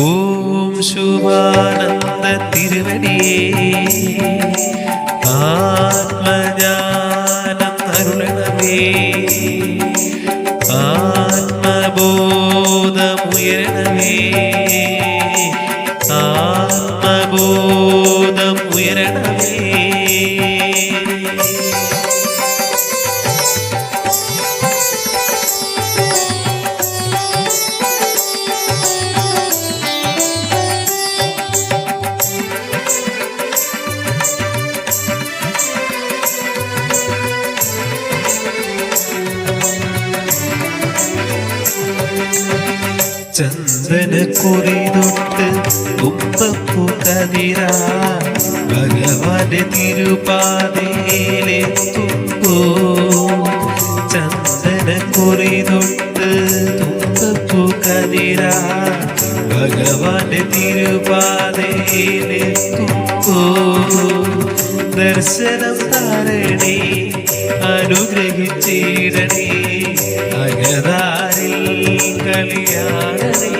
ഓം ശുഭാനന്ദ തിരുവടിയേ ചന്ദന കുറിതൊട്ട് ഉപ്പു കതിരാ. ഭഗവാന്റെ തിരുപാതയിലെത്തുമ്പോ ചന്ദന കുറിതൊട്ട് ഉപ്പു കതിരാ. ഭഗവാന്റെ തിരുപാതയിലെത്തുമ്പോ ദർശനം താരണേ അനുഗ്രഹിച്ചിടണേ. അകതാരിൽ കളിയാടണേ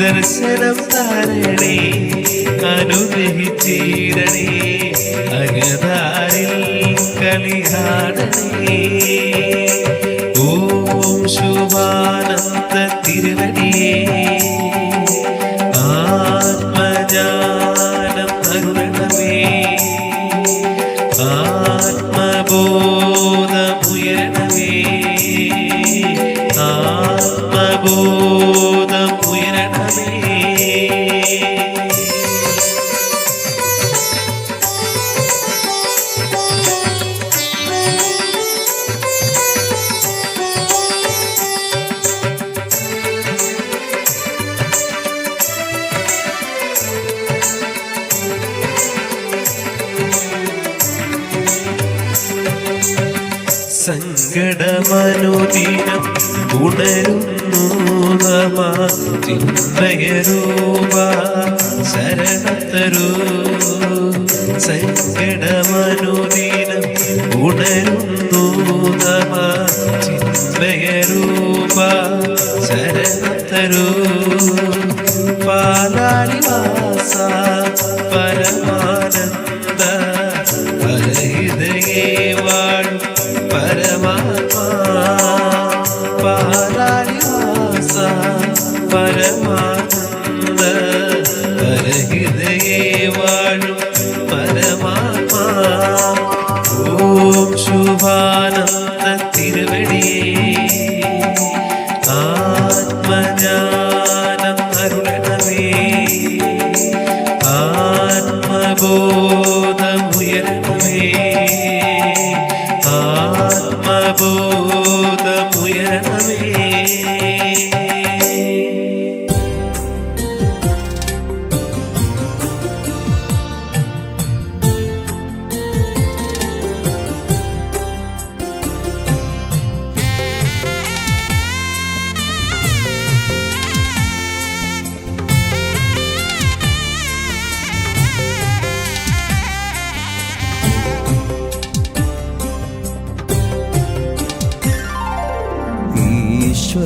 ദർശനം താരണേ അനുഗ്രഹിച്ചിടണേ അകതാരിൽ കളിയാടണേ ഓം ശുഭാനന്ദ തിരുവടിയേ ആത്മജാനം അരുളണമേ ആത്മബോധമുയരണമേ സങ്കടമനുദിനം ഉണരുന്നു നമ. ചിന്മയരൂപ ശരണത്തരൂ. സങ്കടമനുദിനം ഉണരുന്നു നമ. പാലാളിവാസ പരഹിതയേ വാഴും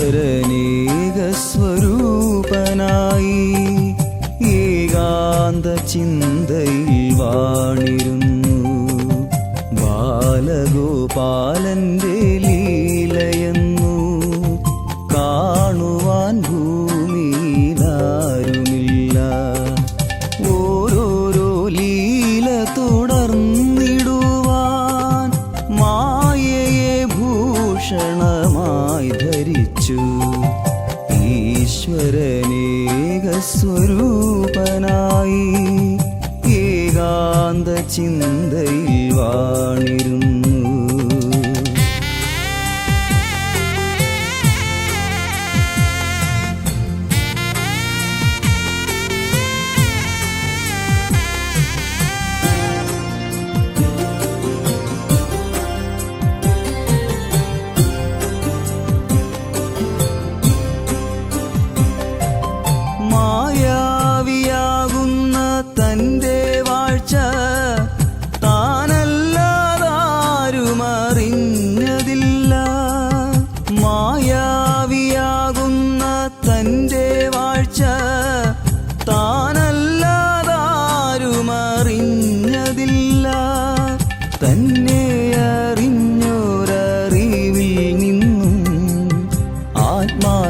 ഈശ്വരനേകസ്വരൂപനായി ഏകാന്ത ചിന്തയിൽ വാണിരുന്നു. ബാലഗോപാലന്റെ ഈശ്വരനേകസ്വരൂപനായി ഏകാന്ത ചിന്തയിൽ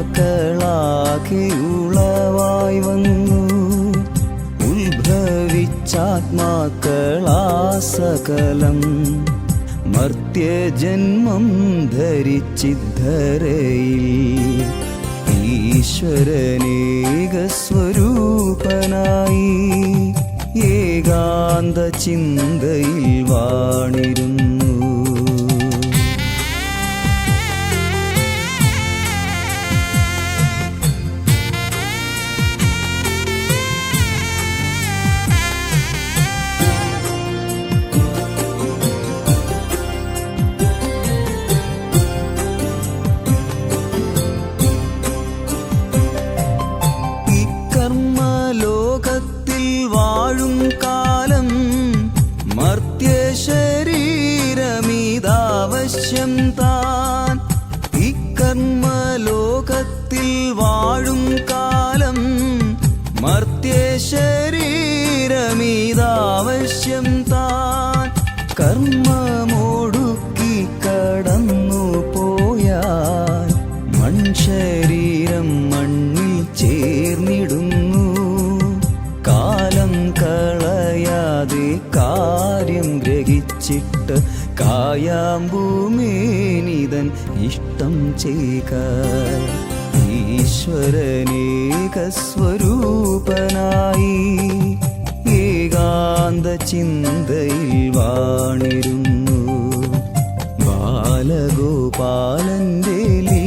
ആത്മാക്കളാകെ ഉളവായി വന്നു. ഉത്ഭവിച്ചാത്മാക്കളാ സകലം മർത്യജന്മം ധരിച്ചിദ്ധരയിൽ ഈശ്വരനേകസ്വരൂപനായി ഏകാന്ത ചിന്തയിൽ വാണിരുന്നു. ഇക്കർമ്മലോകത്തിൽ വാഴും കാലം മർത്യശരീരമീതാവശ്യം താൻ. കർമ്മമോടുക്കി കടന്നു പോയാൽ മൺശരീരം മണ്ണിൽ ചേർന്നിടുന്നു. കാലം കളയാതെ കാര്യം ഗ്രഹിച്ചിട്ട് കായാമ്പൂമേനിതൻ ഇഷ്ടം ചെയ്യുക ഈശ്വരനേകസ്വരൂപനായി ഏകാന്ത ചിന്തയിൽ വാണിരുന്നു. ബാലഗോപാലന്റെ ലീലയെന്നു